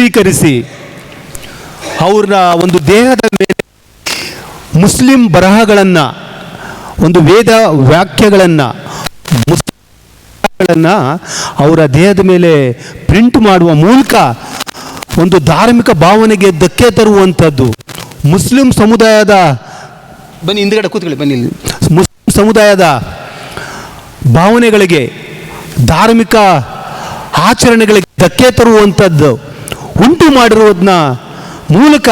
ಚಿತ್ರೀಕರಿಸಿ ಅವ್ರನ್ನ ಒಂದು ದೇಹದ ಮೇಲೆ ಮುಸ್ಲಿಂ ಬರಹಗಳನ್ನು ಒಂದು ವೇದ ವಾಕ್ಯಗಳನ್ನು ಮುಸ್ಲಿಂಗಳನ್ನು ಅವರ ದೇಹದ ಮೇಲೆ ಪ್ರಿಂಟ್ ಮಾಡುವ ಮೂಲಕ ಒಂದು ಧಾರ್ಮಿಕ ಭಾವನೆಗೆ ಧಕ್ಕೆ ತರುವಂಥದ್ದು ಮುಸ್ಲಿಂ ಸಮುದಾಯದ ಬನ್ನಿ ಹಿಂದ್ಗಡೆ ಕೂತ್ಕೊಳ್ಳಿ ಬನ್ನಿ. ಮುಸ್ಲಿಂ ಸಮುದಾಯದ ಭಾವನೆಗಳಿಗೆ ಧಾರ್ಮಿಕ ಆಚರಣೆಗಳಿಗೆ ಧಕ್ಕೆ ತರುವಂಥದ್ದು ಉಂಟು ಮಾಡಿರುವುದನ್ನ ಮೂಲಕ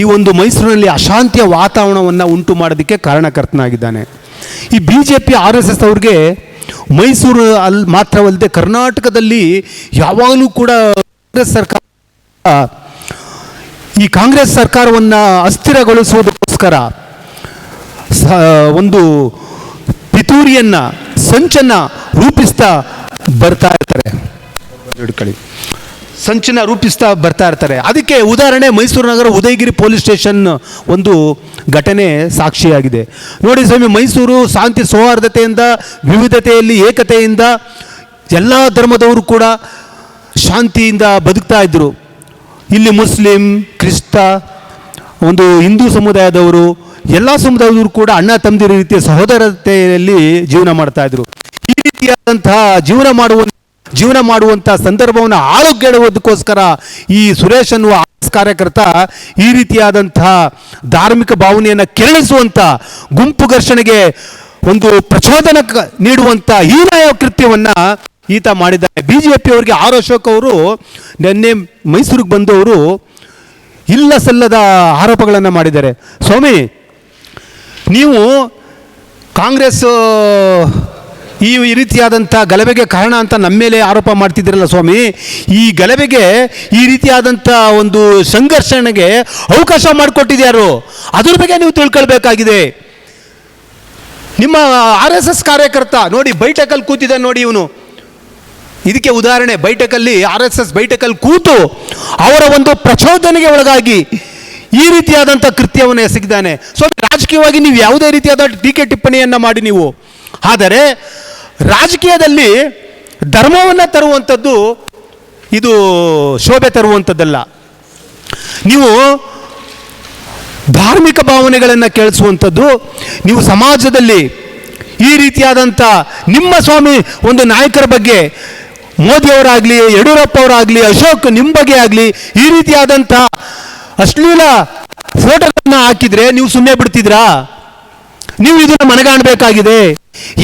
ಈ ಒಂದು ಮೈಸೂರಿನಲ್ಲಿ ಅಶಾಂತಿಯ ವಾತಾವರಣವನ್ನು ಉಂಟು ಮಾಡೋದಕ್ಕೆ ಕಾರಣಕರ್ತನಾಗಿದ್ದಾನೆ. ಈ B J P R S S ಅವ್ರಿಗೆ ಮೈಸೂರು ಅಲ್ಲಿ ಮಾತ್ರವಲ್ಲದೆ ಕರ್ನಾಟಕದಲ್ಲಿ ಯಾವಾಗಲೂ ಕೂಡ ಕಾಂಗ್ರೆಸ್ ಸರ್ಕಾರ, ಈ ಕಾಂಗ್ರೆಸ್ ಸರ್ಕಾರವನ್ನು ಅಸ್ಥಿರಗೊಳಿಸುವುದಕ್ಕೋಸ್ಕರ ಒಂದು ಪಿತೂರಿಯನ್ನು, ಸಂಚನ್ನು ರೂಪಿಸ್ತಾ ಬರ್ತಾ ಇರ್ತಾರೆ. ಸಂಚನ ರೂಪಿಸ್ತಾ ಬರ್ತಾ ಇರ್ತಾರೆ. ಅದಕ್ಕೆ ಉದಾಹರಣೆ ಮೈಸೂರು ನಗರ ಉದಯಗಿರಿ ಪೊಲೀಸ್ ಸ್ಟೇಷನ್ ಒಂದು ಘಟನೆ ಸಾಕ್ಷಿಯಾಗಿದೆ. ನೋಡಿ ಸ್ವಾಮಿ, ಮೈಸೂರು ಶಾಂತಿ ಸೌಹಾರ್ದತೆಯಿಂದ, ವಿವಿಧತೆಯಲ್ಲಿ ಏಕತೆಯಿಂದ ಎಲ್ಲ ಧರ್ಮದವರು ಕೂಡ ಶಾಂತಿಯಿಂದ ಬದುಕ್ತಾ ಇದ್ದರು ಇಲ್ಲಿ ಮುಸ್ಲಿಂ, ಕ್ರಿಸ್ತ, ಒಂದು ಹಿಂದೂ ಸಮುದಾಯದವರು, ಎಲ್ಲ ಸಮುದಾಯದವರು ಕೂಡ ಅಣ್ಣ ತಮ್ಮದಿರ ರೀತಿಯ ಸಹೋದರತೆಯಲ್ಲಿ ಜೀವನ ಮಾಡ್ತಾ ಇದ್ರು. ಈ ರೀತಿಯಾದಂತಹ ಜೀವನ ಮಾಡುವ ಜೀವನ ಮಾಡುವಂಥ ಸಂದರ್ಭವನ್ನು ಆಳುಗೆಡುವುದಕ್ಕೋಸ್ಕರ ಈ ಸುರೇಶ್ ಅನ್ನುವ ಕಾರ್ಯಕರ್ತ ಈ ರೀತಿಯಾದಂತಹ ಧಾರ್ಮಿಕ ಭಾವನೆಯನ್ನು ಕೆರಳಿಸುವಂಥ ಗುಂಪು ಘರ್ಷಣೆಗೆ ಒಂದು ಪ್ರಚೋದನ ನೀಡುವಂಥ ಹೀನಾಯ ಕೃತ್ಯವನ್ನು ಈತ ಮಾಡಿದ್ದಾರೆ. ಬಿಜೆಪಿ ಅವರಿಗೆ ಆರ್ ಅಶೋಕ್ ಅವರು ನಿನ್ನೆ ಮೈಸೂರಿಗೆ ಬಂದವರು ಇಲ್ಲ ಸಲ್ಲದ ಆರೋಪಗಳನ್ನು ಮಾಡಿದ್ದಾರೆ. ಸ್ವಾಮಿ, ನೀವು ಕಾಂಗ್ರೆಸ್ ಈ ರೀತಿಯಾದಂಥ ಗಲಭೆಗೆ ಕಾರಣ ಅಂತ ನಮ್ಮ ಮೇಲೆ ಆರೋಪ ಮಾಡ್ತಿದ್ದೀರಲ್ಲ ಸ್ವಾಮಿ? ಈ ಗಲಭೆಗೆ ಈ ರೀತಿಯಾದಂಥ ಒಂದು ಸಂಘರ್ಷಣೆಗೆ ಅವಕಾಶ ಮಾಡಿಕೊಟ್ಟಿದ್ಯಾರು? ಅದ್ರ ಬಗ್ಗೆ ನೀವು ತಿಳ್ಕೊಳ್ಬೇಕಾಗಿದೆ. ನಿಮ್ಮ ಆರ್ ಎಸ್ ಎಸ್ ಕಾರ್ಯಕರ್ತ, ನೋಡಿ ಬೈಟಕಲ್ಲಿ ಕೂತಿದ್ದಾನೆ ನೋಡಿ ಇವನು. ಇದಕ್ಕೆ ಉದಾಹರಣೆ ಬೈಟಕಲ್ಲಿ ಆರ್ ಎಸ್ ಎಸ್ ಬೈಟಕಲ್ಲಿ ಕೂತು ಅವರ ಒಂದು ಪ್ರಚೋದನೆಗೆ ಒಳಗಾಗಿ ಈ ರೀತಿಯಾದಂಥ ಕೃತ್ಯವನ್ನು ಎಸಗಿದ್ದಾನೆ. ಸೊ ರಾಜಕೀಯವಾಗಿ ನೀವು ಯಾವುದೇ ರೀತಿಯಾದ ಟೀಕೆ ಟಿಪ್ಪಣಿಯನ್ನು ಮಾಡಿ ನೀವು. ಆದರೆ ರಾಜಕೀಯದಲ್ಲಿ ಧರ್ಮವನ್ನು ತರುವಂಥದ್ದು ಇದು ಶೋಭೆ ತರುವಂಥದ್ದಲ್ಲ. ನೀವು ಧಾರ್ಮಿಕ ಭಾವನೆಗಳನ್ನು ಕೇಳಿಸುವಂಥದ್ದು, ನೀವು ಸಮಾಜದಲ್ಲಿ ಈ ರೀತಿಯಾದಂಥ ನಿಮ್ಮ ಸ್ವಾಮಿ ಒಂದು ನಾಯಕರ ಬಗ್ಗೆ, ಮೋದಿಯವರಾಗಲಿ ಯಡಿಯೂರಪ್ಪ ಅವರಾಗಲಿ ಅಶೋಕ್ ನಿಮ್ಮ ಬಗ್ಗೆ ಆಗಲಿ, ಈ ರೀತಿಯಾದಂಥ ಅಶ್ಲೀಲ ಫೋಟೋಗಳನ್ನು ಹಾಕಿದರೆ ನೀವು ಸುಮ್ಮನೆ ಬಿಡ್ತಿದ್ರಾ? ನೀವು ಇದನ್ನು ಮನಗಾಣಬೇಕಾಗಿದೆ.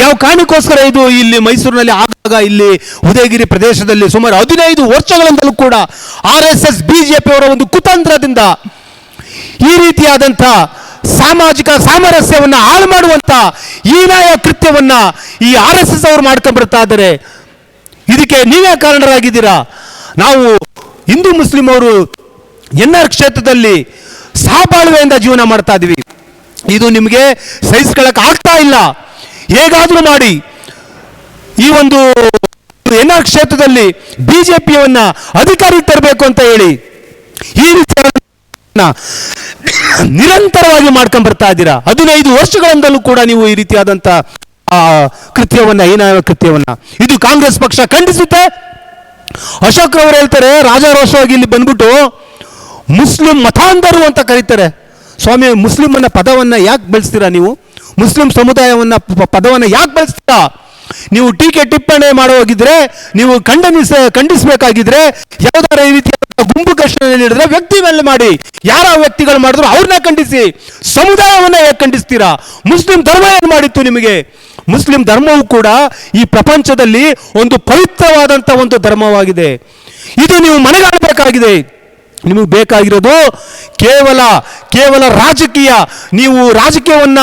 ಯಾವ ಕಾರಣಕ್ಕೋಸ್ಕರ ಇದು ಇಲ್ಲಿ ಮೈಸೂರಿನಲ್ಲಿ ಆಗಾಗ ಇಲ್ಲಿ ಉದಯಗಿರಿ ಪ್ರದೇಶದಲ್ಲಿ ಸುಮಾರು ಹದಿನೈದು ವರ್ಷಗಳಿಂದಲೂ ಕೂಡ ಆರ್ ಎಸ್ ಎಸ್ ಬಿಜೆಪಿ ಅವರ ಒಂದು ಕುತಂತ್ರದಿಂದ ಈ ರೀತಿಯಾದಂಥ ಸಾಮಾಜಿಕ ಸಾಮರಸ್ಯವನ್ನು ಹಾಳು ಮಾಡುವಂಥ ಹೀನಾಯ ಕೃತ್ಯವನ್ನ ಈ ಆರ್ ಎಸ್ ಎಸ್ ಅವರು ಮಾಡ್ಕೊಂಡು ಬರ್ತಾ ಇದ್ದಾರೆ. ಇದಕ್ಕೆ ನೀವೇ ಕಾರಣರಾಗಿದ್ದೀರಾ? ನಾವು ಹಿಂದೂ ಮುಸ್ಲಿಂ ಅವರು ಎನ್ ಆರ್ ಕ್ಷೇತ್ರದಲ್ಲಿ ಸಹಬಾಳ್ವೆಯಿಂದ ಜೀವನ ಮಾಡ್ತಾ ಇದ್ವಿ. ಇದು ನಿಮಗೆ ಸಹಿಸ್ಕೊಳ್ಳಕ್ ಆಗ್ತಾ ಇಲ್ಲ. ಹೇಗಾದ್ರೂ ಮಾಡಿ ಈ ಒಂದು ಎನ್ ಆರ್ ಕ್ಷೇತ್ರದಲ್ಲಿ ಬಿಜೆಪಿಯವನ್ನ ಅಧಿಕಾರಿಗೆ ತರಬೇಕು ಅಂತ ಹೇಳಿ ಈ ರೀತಿಯ ನಿರಂತರವಾಗಿ ಮಾಡ್ಕೊಂಡು ಬರ್ತಾ ಇದ್ದೀರಾ? ಹದಿನೈದು ವರ್ಷಗಳಿಂದಲೂ ಕೂಡ ನೀವು ಈ ರೀತಿಯಾದಂಥ ಆ, ಕೃತ್ಯವನ್ನ ಹೀನಾಯ ಕೃತ್ಯವನ್ನ ಇದು ಕಾಂಗ್ರೆಸ್ ಪಕ್ಷ ಖಂಡಿಸುತ್ತೆ. ಅಶೋಕ್ ಅವರು ಹೇಳ್ತಾರೆ ರಾಜಾರೋಷವಾಗಿ ಇಲ್ಲಿ ಬಂದ್ಬಿಟ್ಟು ಮುಸ್ಲಿಂ ಮತಾಂಧರು ಅಂತ ಕರೀತಾರೆ. ಸ್ವಾಮಿ ಮುಸ್ಲಿಮ್ ಪದವನ್ನ ಯಾಕೆ ಬಳಸ್ತೀರಾ ನೀವು? ಮುಸ್ಲಿಂ ಸಮುದಾಯವನ್ನ ಪದವನ್ನು ಯಾಕೆ ಬಳಸ್ತೀರಾ? ನೀವು ಟೀಕೆ ಟಿಪ್ಪಣಿ ಮಾಡೋ ನೀವು ಖಂಡನಿಸ, ಖಂಡಿಸಬೇಕಾಗಿದ್ರೆ, ಯಾವ್ದಾರ ಈ ರೀತಿಯ ಗುಂಪು ಘರ್ಷಣೆ ನೀಡಿದ್ರೆ ವ್ಯಕ್ತಿ ಮೇಲೆ ಮಾಡಿ. ಯಾರ ವ್ಯಕ್ತಿಗಳು ಮಾಡಿದ್ರು ಅವ್ರನ್ನ ಖಂಡಿಸಿ. ಸಮುದಾಯವನ್ನ ಯಾಕೆ ಖಂಡಿಸ್ತೀರಾ? ಮುಸ್ಲಿಂ ಧರ್ಮ ಏನು ಮಾಡಿತ್ತು ನಿಮಗೆ? ಮುಸ್ಲಿಂ ಧರ್ಮವು ಕೂಡ ಈ ಪ್ರಪಂಚದಲ್ಲಿ ಒಂದು ಪವಿತ್ರವಾದಂಥ ಒಂದು ಧರ್ಮವಾಗಿದೆ. ಇದು ನೀವು ಮನೆಗಾಣಬೇಕಾಗಿದೆ ನಿಮಗೆ ಬೇಕಾಗಿರೋದು ಕೇವಲ ಕೇವಲ ರಾಜಕೀಯ. ನೀವು ರಾಜಕೀಯವನ್ನ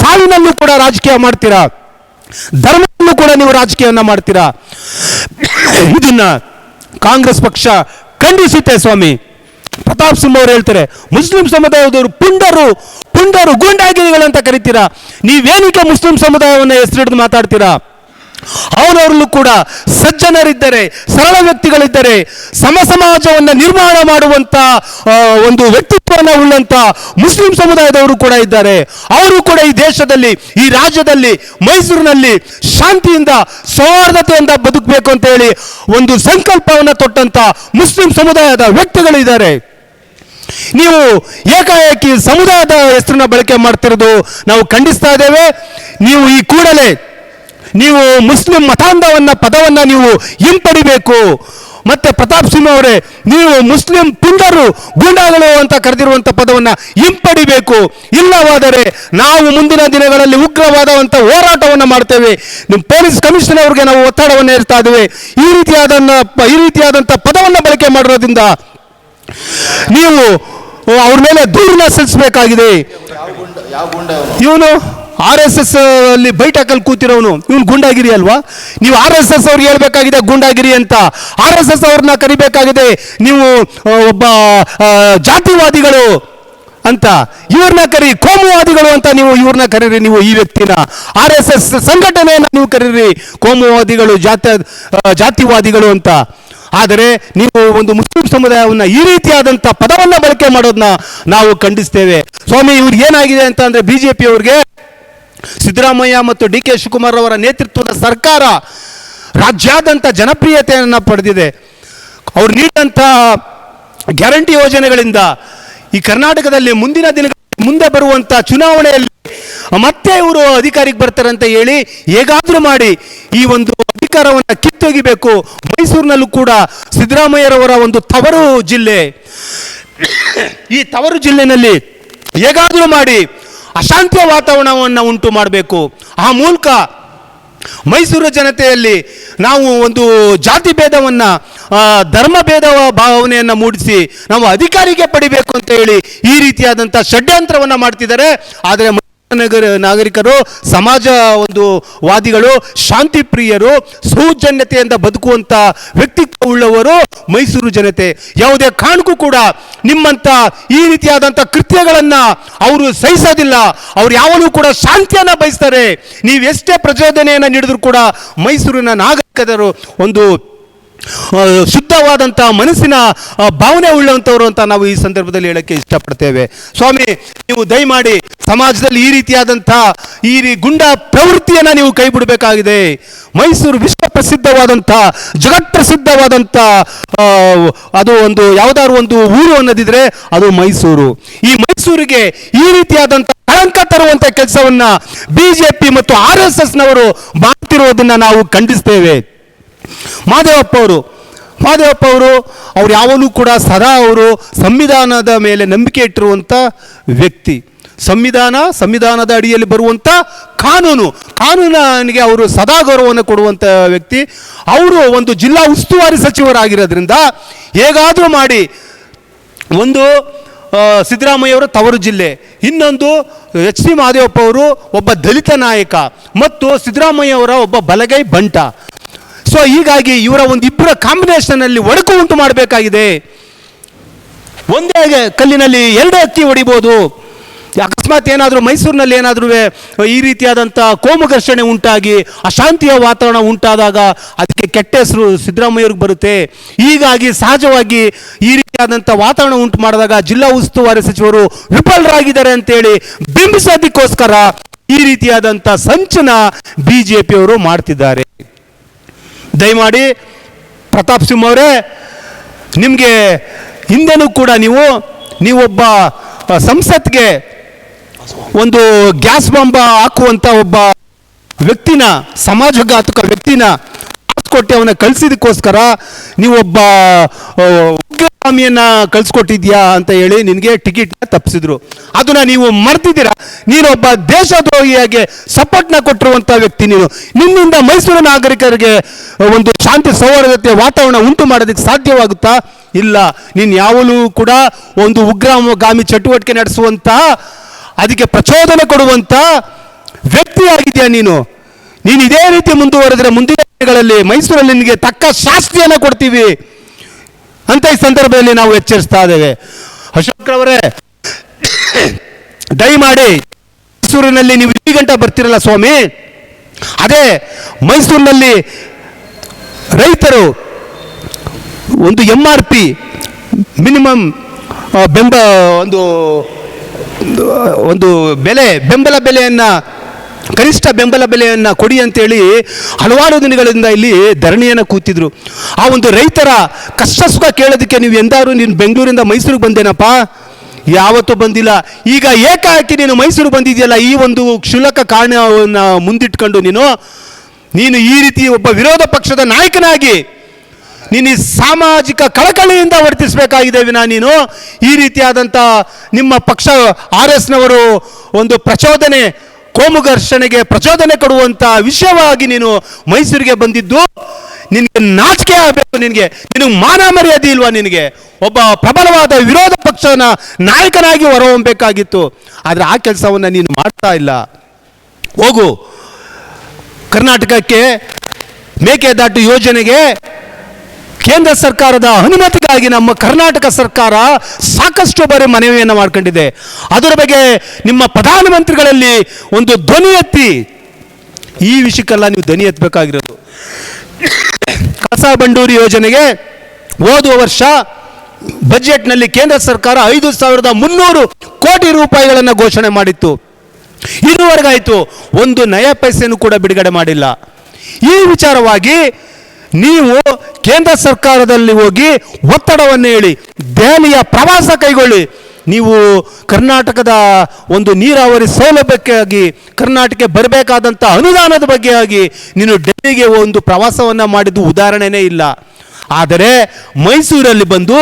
ಸಾವಿನಲ್ಲೂ ಕೂಡ ರಾಜಕೀಯ ಮಾಡ್ತೀರಾ? ಧರ್ಮವನ್ನು ಕೂಡ ನೀವು ರಾಜಕೀಯವನ್ನ ಮಾಡ್ತೀರಾ? ಇದನ್ನ ಕಾಂಗ್ರೆಸ್ ಪಕ್ಷ ಖಂಡಿಸುತ್ತೆ ಸ್ವಾಮಿ. ಪ್ರತಾಪ್ ಸಿಂಹ ಅವರು ಹೇಳ್ತಾರೆ, ಮುಸ್ಲಿಂ ಸಮುದಾಯದವರು ಪುಂಡರು ಪುಂಡರು ಗೂಂಡಾಗಿರಿಗಳು ಅಂತ ಕರಿತೀರಾ? ನೀವೇನಕ್ಕೆ ಮುಸ್ಲಿಂ ಸಮುದಾಯವನ್ನು ಹೆಸರಿಡಿದು ಮಾತಾಡ್ತೀರಾ? ಅವನವರಲ್ಲೂ ಕೂಡ ಸಜ್ಜನರಿದ್ದರೆ, ಸರಳ ವ್ಯಕ್ತಿಗಳಿದ್ದರೆ ಸಮ ಸಮಾಜವನ್ನು ನಿರ್ಮಾಣ ಮಾಡುವಂತ ಒಂದು ವ್ಯಕ್ತಿತ್ವವನ್ನು ಉಳ್ಳಂತ ಮುಸ್ಲಿಂ ಸಮುದಾಯದವರು ಕೂಡ ಇದ್ದಾರೆ. ಅವರು ಕೂಡ ಈ ದೇಶದಲ್ಲಿ, ಈ ರಾಜ್ಯದಲ್ಲಿ, ಮೈಸೂರಿನಲ್ಲಿ ಶಾಂತಿಯಿಂದ, ಸೌಹಾರ್ದತೆಯಿಂದ ಬದುಕಬೇಕು ಅಂತ ಹೇಳಿ ಒಂದು ಸಂಕಲ್ಪವನ್ನು ತೊಟ್ಟಂತ ಮುಸ್ಲಿಂ ಸಮುದಾಯದ ವ್ಯಕ್ತಿಗಳಿದ್ದಾರೆ. ನೀವು ಏಕಾಏಕಿ ಸಮುದಾಯದ ಹೆಸರನ್ನ ಬಳಕೆ ಮಾಡ್ತಿರೋದು ನಾವು ಖಂಡಿಸ್ತಾ ಇದ್ದೇವೆ. ನೀವು ಈ ಕೂಡಲೇ ನೀವು ಮುಸ್ಲಿಂ ಮತಾಂಧವನ್ನ ಪದವನ್ನ ನೀವು ಹಿಂಪಡಿಬೇಕು. ಮತ್ತೆ ಪ್ರತಾಪ್ ಸಿಂಹ ಅವರೇ ನೀವು ಮುಸ್ಲಿಂ ಪುಂಡರು ಗೂಂಡಾಗಳು ಅಂತ ಕರೆದಿರುವಂತ ಪದವನ್ನ ಹಿಂಪಡಿಬೇಕು. ಇಲ್ಲವಾದರೆ ನಾವು ಮುಂದಿನ ದಿನಗಳಲ್ಲಿ ಉಗ್ರವಾದಂತ ಹೋರಾಟವನ್ನು ಮಾಡ್ತೇವೆ. ನಿಮ್ಮ ಪೊಲೀಸ್ ಕಮಿಷನರ್ ಅವರಿಗೆ ನಾವು ಒತ್ತಡವನ್ನು ಇರ್ತಾ ಇದ್ದೇವೆ. ಈ ರೀತಿಯಾದ ಈ ರೀತಿಯಾದಂಥ ಪದವನ್ನು ಬಳಕೆ ಮಾಡಿರೋದ್ರಿಂದ ನೀವು ಅವ್ರ ಮೇಲೆ ದೂರನ್ನ ಸಲ್ಲಿಸಬೇಕಾಗಿದೆ ಇವನು ಆರ್ ಎಸ್ ಎಸ್ ಅಲ್ಲಿ ಬೈಠಕಲ್ಲಿ ಕೂತಿರೋನು, ಇವನು ಗುಂಡಾಗಿರಿ ಅಲ್ವಾ? ನೀವು ಆರ್ ಎಸ್ ಎಸ್ ಅವ್ರಿಗೆ ಹೇಳ್ಬೇಕಾಗಿದೆ ಗುಂಡಾಗಿರಿ ಅಂತ. ಆರ್ ಎಸ್ ಎಸ್ ಅವ್ರನ್ನ ಕರಿಬೇಕಾಗಿದೆ ನೀವು ಒಬ್ಬ ಜಾತಿವಾದಿಗಳು ಅಂತ. ಇವ್ರನ್ನ ಕರಿ, ಕೋಮುವಾದಿಗಳು ಅಂತ ನೀವು ಇವ್ರನ್ನ ಕರೀರಿ, ನೀವು ಈ ವ್ಯಕ್ತಿನ. ಆರ್ ಎಸ್ ಎಸ್ ಸಂಘಟನೆಯನ್ನ ನೀವು ಕರೀರಿ, ಕೋಮುವಾದಿಗಳು, ಜಾತ ಜಾತಿವಾದಿಗಳು ಅಂತ. ಆದರೆ ನೀವು ಒಂದು ಮುಸ್ಲಿಂ ಸಮುದಾಯವನ್ನು ಈ ರೀತಿಯಾದಂಥ ಪದವನ್ನು ಬಳಕೆ ಮಾಡೋದನ್ನ ನಾವು ಖಂಡಿಸ್ತೇವೆ. ಸ್ವಾಮಿ, ಇವ್ರಿಗೆ ಏನಾಗಿದೆ ಅಂತ ಅಂದ್ರೆ ಬಿಜೆಪಿ ಅವ್ರಿಗೆ ಸಿದ್ದರಾಮಯ್ಯ ಮತ್ತು ಡಿ ಕೆ ಶಿವಕುಮಾರ್ ಅವರ ನೇತೃತ್ವದ ಸರ್ಕಾರ ರಾಜ್ಯಾದ್ಯಂತ ಜನಪ್ರಿಯತೆಯನ್ನು ಪಡೆದಿದೆ. ಅವ್ರು ನೀಡಿದಂಥ ಗ್ಯಾರಂಟಿ ಯೋಜನೆಗಳಿಂದ ಈ ಕರ್ನಾಟಕದಲ್ಲಿ ಮುಂದಿನ ದಿನಗಳಲ್ಲಿ ಮುಂದೆ ಬರುವಂಥ ಚುನಾವಣೆಯಲ್ಲಿ ಮತ್ತೆ ಇವರು ಅಧಿಕಾರಿಗೆ ಬರ್ತಾರೆ ಅಂತ ಹೇಳಿ ಹೇಗಾದರೂ ಮಾಡಿ ಈ ಒಂದು ಅಧಿಕಾರವನ್ನು ಕಿತ್ತೊಗಿಬೇಕು. ಮೈಸೂರಿನಲ್ಲೂ ಕೂಡ ಸಿದ್ದರಾಮಯ್ಯರವರ ಒಂದು ತವರು ಜಿಲ್ಲೆ. ಈ ತವರು ಜಿಲ್ಲೆನಲ್ಲಿ ಹೇಗಾದ್ರೂ ಮಾಡಿ ಅಶಾಂತಿಯ ವಾತಾವರಣವನ್ನು ಉಂಟು ಮಾಡಬೇಕು. ಆ ಮೂಲಕ ಮೈಸೂರು ಜನತೆಯಲ್ಲಿ ನಾವು ಒಂದು ಜಾತಿ ಭೇದವನ್ನು ಧರ್ಮ ಭೇದ ಭಾವನೆಯನ್ನು ಮೂಡಿಸಿ ನಾವು ಅಧಿಕಾರಿಗೆ ಪಡಿಬೇಕು ಅಂತ ಹೇಳಿ ಈ ರೀತಿಯಾದಂಥ ಷಡ್ಯಂತ್ರವನ್ನು ಮಾಡ್ತಿದ್ದಾರೆ. ಆದರೆ ನಗರ ನಾಗರಿಕರು, ಸಮಾಜ ಒಂದು ವಾದಿಗಳು, ಶಾಂತಿ ಪ್ರಿಯರು, ಸೌಜನ್ಯತೆಯಿಂದ ಬದುಕುವಂತ ವ್ಯಕ್ತಿತ್ವ ಉಳ್ಳವರು ಮೈಸೂರು ಜನತೆ. ಯಾವುದೇ ಕಾರಣಕ್ಕೂ ಕೂಡ ನಿಮ್ಮಂತ ಈ ರೀತಿಯಾದಂಥ ಕೃತ್ಯಗಳನ್ನ ಅವರು ಸಹಿಸೋದಿಲ್ಲ. ಅವ್ರು ಯಾವಾಗಲೂ ಕೂಡ ಶಾಂತಿಯನ್ನ ಬಯಸ್ತಾರೆ. ನೀವು ಎಷ್ಟೇ ಪ್ರಚೋದನೆಯನ್ನು ನೀಡಿದ್ರು ಕೂಡ ಮೈಸೂರಿನ ನಾಗರಿಕರು ಒಂದು ಶುದ್ಧವಾದಂಥ ಮನಸ್ಸಿನ ಭಾವನೆ ಉಳ್ಳಂಥವ್ರು ಅಂತ ನಾವು ಈ ಸಂದರ್ಭದಲ್ಲಿ ಹೇಳಕ್ಕೆ ಇಷ್ಟಪಡ್ತೇವೆ. ಸ್ವಾಮಿ, ನೀವು ದಯಮಾಡಿ ಸಮಾಜದಲ್ಲಿ ಈ ರೀತಿಯಾದಂಥ ಈ ರೀ ಗುಂಡ ಪ್ರವೃತ್ತಿಯನ್ನು ನೀವು ಕೈ ಬಿಡಬೇಕಾಗಿದೆ ಮೈಸೂರು ವಿಶ್ವ ಪ್ರಸಿದ್ಧವಾದಂಥ ಜಗತ್ಪ್ರಸಿದ್ಧವಾದಂಥ ಅದು ಒಂದು ಯಾವ್ದಾದ್ರು ಒಂದು ಊರು ಅನ್ನೋದಿದ್ರೆ ಅದು ಮೈಸೂರು. ಈ ಮೈಸೂರಿಗೆ ಈ ರೀತಿಯಾದಂಥ ಕಳಂಕ ತರುವಂತ ಕೆಲಸವನ್ನ ಬಿಜೆಪಿ ಮತ್ತು ಆರ್ ಎಸ್ ಎಸ್ನವರು ಮಾಡ್ತಿರೋದನ್ನ ನಾವು ಖಂಡಿಸ್ತೇವೆ. ಮಾದೇವಪ್ಪ ಅವರು ಮಾದೇವಪ್ಪ ಅವರು ಅವ್ರು ಯಾವಾಗಲೂ ಕೂಡ ಸದಾ ಅವರು ಸಂವಿಧಾನದ ಮೇಲೆ ನಂಬಿಕೆ ಇಟ್ಟಿರುವಂಥ ವ್ಯಕ್ತಿ. ಸಂವಿಧಾನ, ಸಂವಿಧಾನದ ಅಡಿಯಲ್ಲಿ ಬರುವಂಥ ಕಾನೂನು. ಕಾನೂನಿಗೆ ಅವರು ಸದಾ ಗೌರವವನ್ನು ಕೊಡುವಂಥ ವ್ಯಕ್ತಿ. ಅವರು ಒಂದು ಜಿಲ್ಲಾ ಉಸ್ತುವಾರಿ ಸಚಿವರಾಗಿರೋದ್ರಿಂದ ಹೇಗಾದರೂ ಮಾಡಿ ಒಂದು ಸಿದ್ದರಾಮಯ್ಯವರು ತವರು ಜಿಲ್ಲೆ. ಇನ್ನೊಂದು ಎಚ್ ಸಿ ಮಹದೇವಪ್ಪ ಅವರು ಒಬ್ಬ ದಲಿತ ನಾಯಕ. ಮತ್ತು ಸಿದ್ದರಾಮಯ್ಯವರ ಒಬ್ಬ ಬಲಗೈ ಬಂಟ. ಸೊ ಹೀಗಾಗಿ ಇವರ ಒಂದು ಇಬ್ಬರ ಕಾಂಬಿನೇಷನ್ ಅಲ್ಲಿ ಒಡಕು ಉಂಟು ಮಾಡಬೇಕಾಗಿದೆ. ಒಂದೇ ಕಲ್ಲಿನಲ್ಲಿ ಎರಡು ಹತ್ತಿ ಹೊಡಿಬೋದು. ಅಕಸ್ಮಾತ್ ಏನಾದರೂ ಮೈಸೂರಿನಲ್ಲಿ ಏನಾದರೂ ಈ ರೀತಿಯಾದಂಥ ಕೋಮು ಘರ್ಷಣೆ ಉಂಟಾಗಿ ಅಶಾಂತಿಯ ವಾತಾವರಣ ಉಂಟಾದಾಗ ಅದಕ್ಕೆ ಕೆಟ್ಟ ಹೆಸರು ಸಿದ್ದರಾಮಯ್ಯವ್ರಿಗೆ ಬರುತ್ತೆ. ಹೀಗಾಗಿ ಸಹಜವಾಗಿ ಈ ರೀತಿಯಾದಂಥ ವಾತಾವರಣ ಉಂಟು ಮಾಡಿದಾಗ ಜಿಲ್ಲಾ ಉಸ್ತುವಾರಿ ಸಚಿವರು ವಿಫಲರಾಗಿದ್ದಾರೆ ಅಂತೇಳಿ ಬಿಂಬಿಸೋದಕ್ಕೋಸ್ಕರ ಈ ರೀತಿಯಾದಂಥ ಸಂಚನ ಬಿ ಜೆ ಪಿಯವರು ಮಾಡ್ತಿದ್ದಾರೆ. ದಯಮಾಡಿ ಪ್ರತಾಪ್ ಸಿಂಹ ಅವರೇ, ನಿಮಗೆ ಹಿಂದೆನೂ ಕೂಡ ನೀವು, ನೀವೊಬ್ಬ ಸಂಸತ್ಗೆ ಒಂದು ಗ್ಯಾಸ್ ಬಾಂಬ ಹಾಕುವಂಥ ಒಬ್ಬ ವ್ಯಕ್ತಿನ, ಸಮಾಜಘಾತಕ ವ್ಯಕ್ತಿನ ಕೊಟ್ಟು ಅವನ ಕಳಿಸಿದಕ್ಕೋಸ್ಕರ ನೀವೊಬ್ಬ ಉಗ್ರಗಾಮಿಯನ್ನ ಕಳ್ಸಿಕೊಟ್ಟಿದ್ಯಾ ಅಂತ ಹೇಳಿ ನಿನಗೆ ಟಿಕೆಟ್ ತಪ್ಪಿಸಿದ್ರು ಅದನ್ನ ನೀವು ಮರ್ತಿದ್ದೀರಾ? ನೀನೊಬ್ಬ ದೇಶದ್ರೋಹಿಯಾಗಿ ಸಪೋರ್ಟ್ನ ಕೊಟ್ಟಿರುವಂಥ ವ್ಯಕ್ತಿ ನೀನು. ನಿನ್ನಿಂದ ಮೈಸೂರು ನಾಗರಿಕರಿಗೆ ಒಂದು ಶಾಂತಿ ಸೌಹಾರ್ದತೆ ವಾತಾವರಣ ಉಂಟು ಮಾಡೋದಕ್ಕೆ ಸಾಧ್ಯವಾಗುತ್ತಾ? ಇಲ್ಲ. ನೀನು ಯಾವಲೂ ಕೂಡ ಒಂದು ಉಗ್ರಗಾಮಿ ಚಟುವಟಿಕೆ ನಡೆಸುವಂತ, ಅದಕ್ಕೆ ಪ್ರಚೋದನೆ ಕೊಡುವಂತ ವ್ಯಕ್ತಿ ಆಗಿದ್ಯಾ ನೀನು? ನೀನು ಇದೇ ರೀತಿ ಮುಂದುವರೆದ್ರೆ ಮುಂದಿನ ದಿನಗಳಲ್ಲಿ ಮೈಸೂರಲ್ಲಿ ನಿನಗೆ ತಕ್ಕ ಶಾಸ್ತ್ರಿಯನ್ನು ಕೊಡ್ತೀವಿ. ಅಂತ ಈ ಸಂದರ್ಭದಲ್ಲಿ ನಾವು ಎಚ್ಚರಿಸ್ತಾ ಇದ್ದೇವೆ. ಅಶೋಕ್ರವರೇ ದಯಮಾಡಿ ಮೈಸೂರಿನಲ್ಲಿ ನೀವು ಈ ಗಂಟೆ ಬರ್ತಿರಲ್ಲ ಸ್ವಾಮಿ? ಅದೇ ಮೈಸೂರಿನಲ್ಲಿ ರೈತರು ಒಂದು ಎಂ ಆರ್ ಪಿ ಮಿನಿಮಮ್ ಬೆಂಬ, ಒಂದು ಒಂದು ಬೆಲೆ, ಬೆಂಬಲ ಬೆಲೆಯನ್ನು ಕನಿಷ್ಠ ಬೆಂಬಲ ಬೆಲೆಯನ್ನು ಕೊಡಿ ಅಂತೇಳಿ ಹಲವಾರು ದಿನಗಳಿಂದ ಇಲ್ಲಿ ಧರಣಿಯನ್ನು ಕೂತಿದ್ರು. ಆ ಒಂದು ರೈತರ ಕಷ್ಟ ಸುಖ ಕೇಳೋದಕ್ಕೆ ನೀವು ಎಂದಾರು ನೀನು ಬೆಂಗಳೂರಿಂದ ಮೈಸೂರಿಗೆ ಬಂದೇನಪ್ಪ? ಯಾವತ್ತೂ ಬಂದಿಲ್ಲ. ಈಗ ಏಕಾಏಕಿ ನೀನು ಮೈಸೂರು ಬಂದಿದೆಯಲ್ಲ, ಈ ಒಂದು ಕ್ಷುಲಕ ಕಾರಣವನ್ನು ಮುಂದಿಟ್ಕೊಂಡು ನೀನು ನೀನು ಈ ರೀತಿ ಒಬ್ಬ ವಿರೋಧ ಪಕ್ಷದ ನಾಯಕನಾಗಿ ನೀನು ಸಾಮಾಜಿಕ ಕಳಕಳಿಯಿಂದ ವರ್ತಿಸಬೇಕಾಗಿದೆ ವಿನ ನೀನು. ಈ ರೀತಿಯಾದಂಥ ನಿಮ್ಮ ಪಕ್ಷ ಆರ್ ಎಸ್ನವರು ಒಂದು ಪ್ರಚೋದನೆ ಕೋಮು ಘರ್ಷಣೆಗೆ ಪ್ರಚೋದನೆ ಕೊಡುವಂತಹ ವಿಷಯವಾಗಿ ನೀನು ಮೈಸೂರಿಗೆ ಬಂದಿದ್ದು, ನಿನಗೆ ನಾಚಿಕೆ ಆಗಬೇಕು ನಿನಗೆ ನಿನಗೆ ಮಾನ ಮರ್ಯಾದೆ ಇಲ್ವಾ ನಿನಗೆ? ಒಬ್ಬ ಪ್ರಬಲವಾದ ವಿರೋಧ ಪಕ್ಷನ ನಾಯಕನಾಗಿ ಹೊರಹೊಮ್ಮಬೇಕಾಗಿತ್ತು ಆದರೆ ಆ ಕೆಲಸವನ್ನು ನೀನು ಮಾಡ್ತಾ ಇಲ್ಲ. ಹೋಗು. ಕರ್ನಾಟಕಕ್ಕೆ ಮೇಕೆದಾಟು ಯೋಜನೆಗೆ ಕೇಂದ್ರ ಸರ್ಕಾರದ ಅನುಮತಿಗಾಗಿ ನಮ್ಮ ಕರ್ನಾಟಕ ಸರ್ಕಾರ ಸಾಕಷ್ಟು ಬಾರಿ ಮನವಿಯನ್ನು ಮಾಡ್ಕೊಂಡಿದೆ. ಅದರ ಬಗ್ಗೆ ನಿಮ್ಮ ಪ್ರಧಾನಮಂತ್ರಿಗಳಲ್ಲಿ ಒಂದು ಧ್ವನಿ ಎತ್ತಿ. ಈ ವಿಷಯಕ್ಕೆಲ್ಲ ನೀವು ಧ್ವನಿ ಎತ್ತಬೇಕಾಗಿರೋದು. ಕಸ ಬಂಡೂರಿ ಯೋಜನೆಗೆ ಓದುವ ವರ್ಷ ಬಜೆಟ್ನಲ್ಲಿ ಕೇಂದ್ರ ಸರ್ಕಾರ ಐದು ಸಾವಿರದ ಮುನ್ನೂರು ಕೋಟಿ ರೂಪಾಯಿಗಳನ್ನು ಘೋಷಣೆ ಮಾಡಿತ್ತು. ಇದುವರೆಗಾಯಿತು ಒಂದು ನಯ ಪೈಸೆಯನ್ನು ಕೂಡ ಬಿಡುಗಡೆ ಮಾಡಿಲ್ಲ. ಈ ವಿಚಾರವಾಗಿ ನೀವು ಕೇಂದ್ರ ಸರ್ಕಾರದಲ್ಲಿ ಹೋಗಿ ಒತ್ತಡವನ್ನು ಹೇಳಿ ದೆಹಲಿಯ ಪ್ರವಾಸ ಕೈಗೊಳ್ಳಿ. ನೀವು ಕರ್ನಾಟಕದ ಒಂದು ನೀರಾವರಿ ಸೌಲಭ್ಯಕ್ಕಾಗಿ, ಕರ್ನಾಟಕಕ್ಕೆ ಬರಬೇಕಾದಂಥ ಅನುದಾನದ ಬಗ್ಗೆ ಆಗಿ ನೀನು ಡೆಲ್ಲಿಗೆ ಒಂದು ಪ್ರವಾಸವನ್ನು ಮಾಡಿದ್ದು ಉದಾಹರಣೆನೇ ಇಲ್ಲ. ಆದರೆ ಮೈಸೂರಲ್ಲಿ ಬಂದು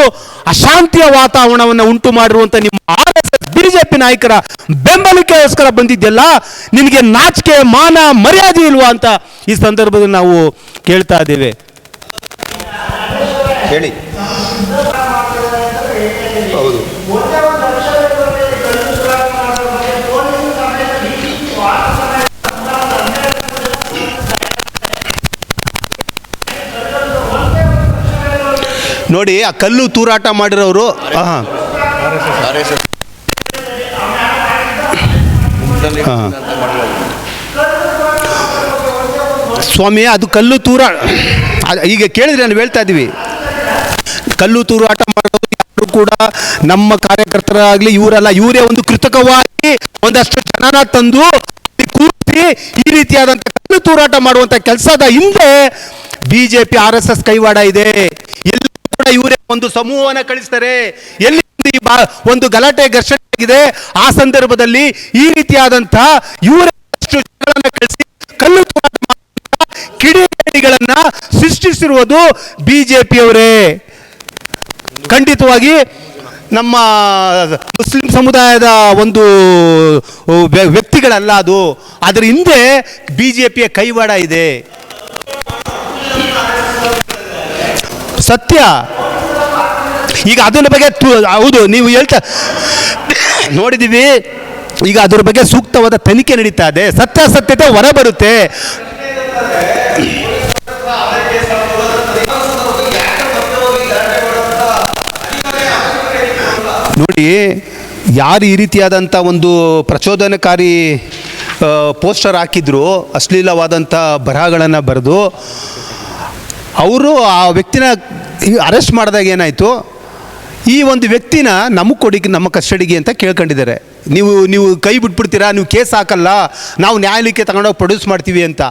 ಅಶಾಂತಿಯ ವಾತಾವರಣವನ್ನು ಉಂಟು ಮಾಡಿರುವಂಥ ನಿಮ್ಮ ಆರ್ ಬಿಜೆಪಿ ನಾಯಕರ ಬೆಂಬಲಕ್ಕೋಸ್ಕರ ಬಂದಿದ್ದೆಲ್ಲ ನಿನಗೆ ನಾಚಿಕೆ ಮಾನ ಮರ್ಯಾದೆ ಇಲ್ವಾ ಅಂತ ಈ ಸಂದರ್ಭದಲ್ಲಿ ನಾವು ಕೇಳ್ತಾ ಇದ್ದೇವೆ. ಹೇಳಿ. ಹೌದು. ನೋಡಿ ಆ ಕಲ್ಲು ತೂರಾಟ ಮಾಡಿರೋರು ಹಾಂ ಸ್ವಾಮಿ ಅದು ಕಲ್ಲು ತೂರ ಈಗ ಕೇಳಿದ್ರೆ ನಾನು ಹೇಳ್ತಾ ಇದ್ದೀವಿ. ಕಲ್ಲು ತೂರಾಟ ಮಾಡೋದು ಯಾರು ಕೂಡ ನಮ್ಮ ಕಾರ್ಯಕರ್ತರಾಗಲಿ, ಇವರೆಲ್ಲ ಇವರೇ ಒಂದು ಕೃತಕವಾಗಿ ಒಂದಷ್ಟು ಜನನ ತಂದು ಕೂರಿಸಿ ಈ ರೀತಿಯಾದಂಥ ಕಲ್ಲು ತೂರಾಟ ಮಾಡುವಂಥ ಕೆಲಸದ ಹಿಂದೆ B J R S S ಕೈವಾಡ ಇದೆ. ಎಲ್ಲಿ ಕೂಡ ಇವರೇ ಒಂದು ಸಮೂಹವನ್ನು ಕಳಿಸ್ತಾರೆ. ಎಲ್ಲಿ ಒಂದು ಒಂದು ಗಲಾಟೆ ಘರ್ಷಣೆ ಆಗಿದೆ ಆ ಸಂದರ್ಭದಲ್ಲಿ ಈ ರೀತಿಯಾದಂತಹ ಇವರಷ್ಟು ಕಳಿಸಿ ಕಲ್ಲು ಕಿಡಿಗಳನ್ನ ಸೃಷ್ಟಿಸಿರುವುದು ಬಿಜೆಪಿಯವರೇ. ಖಂಡಿತವಾಗಿ ನಮ್ಮ ಮುಸ್ಲಿಂ ಸಮುದಾಯದ ಒಂದು ವ್ಯ- ವ್ಯಕ್ತಿಗಳಲ್ಲ ಅದು. ಅದರ ಹಿಂದೆ ಬಿಜೆಪಿಯ ಕೈವಾಡ ಇದೆ. ಸತ್ಯ. ಈಗ ಅದರ ಬಗ್ಗೆ ಹೌದು, ನೀವು ಹೇಳ್ತಾ ನೋಡಿದ್ದೀವಿ? ಈಗ ಅದರ ಬಗ್ಗೆ ಸೂಕ್ತವಾದ ತನಿಖೆ ನಡೀತಾ ಇದೆ. ಸತ್ಯಾಸತ್ಯತೆ ಹೊರ ಬರುತ್ತೆ ನೋಡಿ, ಯಾರು ಈ ರೀತಿಯಾದಂಥ ಒಂದು ಪ್ರಚೋದನಕಾರಿ ಪೋಸ್ಟರ್ ಹಾಕಿದ್ರು, ಅಶ್ಲೀಲವಾದಂಥ ಬರಹಗಳನ್ನು ಬರೆದು, ಅವರು ಆ ವ್ಯಕ್ತಿನ ಅರೆಸ್ಟ್ ಮಾಡಿದಾಗ ಏನಾಯಿತು? ಈ ಒಂದು ವ್ಯಕ್ತಿನ ನಮಗೆ ಕೊಡಿ, ನಮ್ಮ ಕಸ್ಟಡಿಗೆ ಅಂತ ಕೇಳ್ಕೊಂಡಿದ್ದಾರೆ. ನೀವು ನೀವು ಕೈ ಬಿಟ್ಬಿಡ್ತೀರಾ? ನೀವು ಕೇಸ್ ಹಾಕಲ್ಲ? ನಾವು ನ್ಯಾಯಾಲಯಕ್ಕೆ ತಗೊಂಡೋಗಿ ಪ್ರೊಡ್ಯೂಸ್ ಮಾಡ್ತೀವಿ ಅಂತ.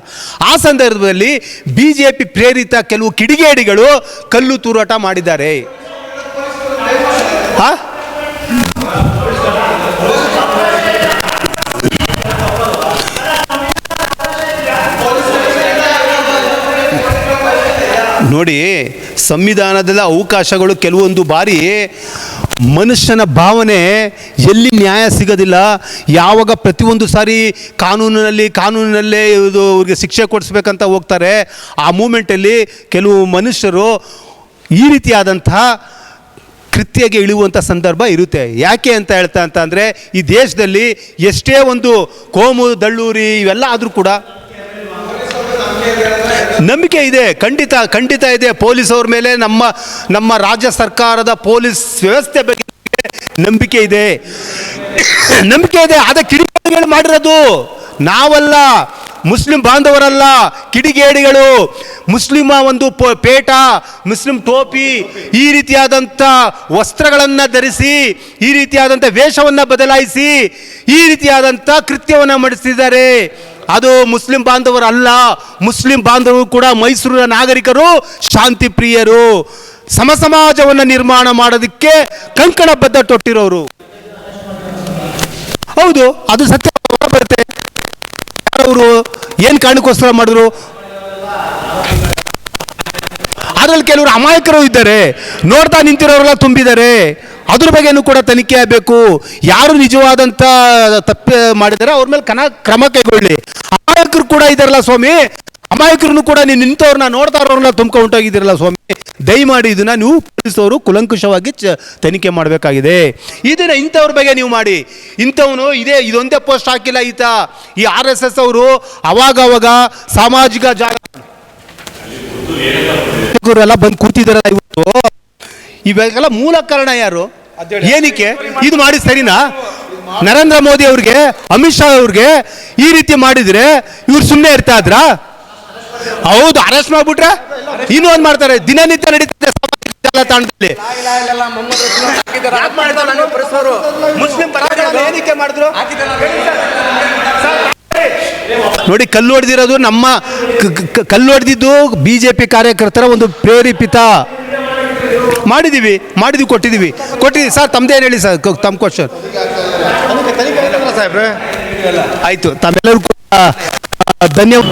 ಆ ಸಂದರ್ಭದಲ್ಲಿ ಬಿ ಜೆ ಪಿ ಪ್ರೇರಿತ ಕೆಲವು ಕಿಡಿಗೇಡಿಗಳು ಕಲ್ಲು ತೂರಾಟ ಮಾಡಿದ್ದಾರೆ. ಹಾಂ ನೋಡಿ ಸಂವಿಧಾನದ ಅವಕಾಶಗಳು ಕೆಲವೊಂದು ಬಾರಿ ಮನುಷ್ಯನ ಭಾವನೆ ಎಲ್ಲಿ ನ್ಯಾಯ ಸಿಗೋದಿಲ್ಲ. ಯಾವಾಗ ಪ್ರತಿಯೊಂದು ಸಾರಿ ಕಾನೂನಿನಲ್ಲಿ, ಕಾನೂನಿನಲ್ಲೇ ಇದು ಅವ್ರಿಗೆ ಶಿಕ್ಷೆ ಕೊಡಿಸ್ಬೇಕಂತ ಹೋಗ್ತಾರೆ. ಆ ಮೂಮೆಂಟಲ್ಲಿ ಕೆಲವು ಮನುಷ್ಯರು ಈ ರೀತಿಯಾದಂತಹ ಕೃತ್ಯಗೆ ಇಳಿಯುವಂಥ ಸಂದರ್ಭ ಇರುತ್ತೆ. ಯಾಕೆ ಅಂತ ಹೇಳ್ತಾ ಅಂತ ಅಂದರೆ, ಈ ದೇಶದಲ್ಲಿ ಎಷ್ಟೇ ಒಂದು ಕೋಮು, ದಳ್ಳೂರಿ ಇವೆಲ್ಲ ಆದರೂ ಕೂಡ ನಂಬಿಕೆ ಇದೆ, ಖಂಡಿತ ಖಂಡಿತ ಇದೆ. ಪೊಲೀಸ್ ಅವ್ರ ಮೇಲೆ ನಮ್ಮ ನಮ್ಮ ರಾಜ್ಯ ಸರ್ಕಾರದ ಪೊಲೀಸ್ ವ್ಯವಸ್ಥೆ ಬಗ್ಗೆ ನಂಬಿಕೆ ಇದೆ. ನಂಬಿಕೆ ಇದೆ ಅದ ಕಿಡಿಗೇಡಿಗಳು ಮಾಡಿರೋದು. ನಾವಲ್ಲ, ಮುಸ್ಲಿಂ ಬಾಂಧವರಲ್ಲ, ಕಿಡಿಗೇಡಿಗಳು. ಮುಸ್ಲಿಮ ಒಂದು ಪೇಟ, ಮುಸ್ಲಿಂ ಟೋಪಿ, ಈ ರೀತಿಯಾದಂಥ ವಸ್ತ್ರಗಳನ್ನು ಧರಿಸಿ, ಈ ರೀತಿಯಾದಂಥ ವೇಷವನ್ನು ಬದಲಾಯಿಸಿ, ಈ ರೀತಿಯಾದಂಥ ಕೃತ್ಯವನ್ನು ಮಾಡಿಸಿದ್ದಾರೆ ಅದು ಮುಸ್ಲಿಂ ಬಾಂಧವರು ಅಲ್ಲ ಮುಸ್ಲಿಂ ಬಾಂಧವರು ಕೂಡ ಮೈಸೂರಿನ ನಾಗರಿಕರು, ಶಾಂತಿ ಪ್ರಿಯರು. ಸಮ ಸಮಾಜವನ್ನು ನಿರ್ಮಾಣ ಮಾಡೋದಕ್ಕೆ ಕಂಕಣ ಬದ್ಧ ತೊಟ್ಟಿರೋರು. ಹೌದು, ಅದು ಸತ್ಯ. ಬರುತ್ತೆ ಅವರು ಏನು ಕಾರಣಕ್ಕೋಸ್ಕರ ಮಾಡಿದ್ರು? ಅದ್ರಲ್ಲಿ ಕೆಲವರು ಅಮಾಯಕರು ಇದ್ದಾರೆ. ನೋಡ್ತಾ ನಿಂತಿರೋರೆಲ್ಲ ತುಂಬಿದ್ದಾರೆ. ಅದ್ರ ಬಗ್ಗೆನೂ ಕೂಡ ತನಿಖೆ ಆಗಬೇಕು. ಯಾರು ನಿಜವಾದಂಥ ತಪ್ಪು ಮಾಡಿದರೆ ಅವ್ರ ಮೇಲೆ ಕನ ಕ್ರಮ ಕೈಗೊಳ್ಳಿ. ಅಮಾಯಕರು ಕೂಡ ಇದ್ದಾರಲ್ಲ ಸ್ವಾಮಿ. ಅಮಾಯಕರನ್ನು ಕೂಡ ನೀವು ನಿಂತವ್ರನ್ನ ನೋಡ್ತಾ ಇರೋರನ್ನ ತುಂಬ್ಕೊಂಡು ಹೊಂಟೋಗಿದ್ದೀರಲ್ಲ ಸ್ವಾಮಿ. ದಯಮಾಡಿ ಇದನ್ನ ನೀವು ಪೊಲೀಸವರು ಕುಲಂಕುಷವಾಗಿ ಚ ತನಿಖೆ ಮಾಡಬೇಕಾಗಿದೆ. ಇದನ್ನ ಇಂಥವ್ರ ಬಗ್ಗೆ ನೀವು ಮಾಡಿ. ಇಂಥವನು ಇದೇ ಇದೊಂದೇ ಪೋಸ್ಟ್ ಹಾಕಿಲ್ಲ ಈತ. ಈ ಆರ್ ಎಸ್ ಎಸ್ ಅವರು ಅವಾಗವಾಗ ಅವಾಗ ಸಾಮಾಜಿಕ ಜಾಗ ಎಲ್ಲ ಬಂದು ಕೂತಿದಾರಲ್ಲ ಇವತ್ತು? ಇವಾಗೆಲ್ಲ ಮೂಲ ಕಾರಣ ಯಾರು? ಏನಕ್ಕೆ? ಇದು ಮಾಡಿ ಸರಿನಾ? ನರೇಂದ್ರ ಮೋದಿ ಅವ್ರಿಗೆ ಅಮಿತ್ ಶಾ ಅವ್ರಿಗೆ ಈ ರೀತಿ ಮಾಡಿದ್ರೆ ಇವ್ರು ಸುಮ್ಮನೆ ಇರ್ತಾ ಇದ್ರ? ಹೌದು ಅರೆಸ್ಟ್ ಮಾಡ್ಬಿಟ್ರೆ? ಇನ್ನೂ ಒಂದ್ ಮಾಡ್ತಾರೆ ದಿನನಿತ್ಯ ನಡೀತದೆ ಸಾಮಾಜಿಕ ಜಾಲತಾಣದಲ್ಲಿ. ಮುಸ್ಲಿಂ ಮಾಡಿದ್ರು? ನೋಡಿ ಕಲ್ಲು ಹೊಡೆದಿರೋದು ನಮ್ಮ ಕಲ್ಲು ಹೊಡೆದಿದ್ದು ಬಿ ಜೆ ಪಿ ಕಾರ್ಯಕರ್ತರ ಒಂದು ಪ್ರೇರೇಪಿತ ಮಾಡಿದ್ದೀವಿ ಮಾಡಿದ್ವಿ ಕೊಟ್ಟಿದ್ದೀವಿ ಕೊಟ್ಟಿದ್ದೀವಿ ಸರ್ ತಮ್ಮದೇನು ಹೇಳಿ ಸರ್? ತಮ್ಮ ಕ್ವಶನ್ ಆಯಿತು. ತಮ್ಮೆಲ್ಲರಿಗೂ ಧನ್ಯವಾದ.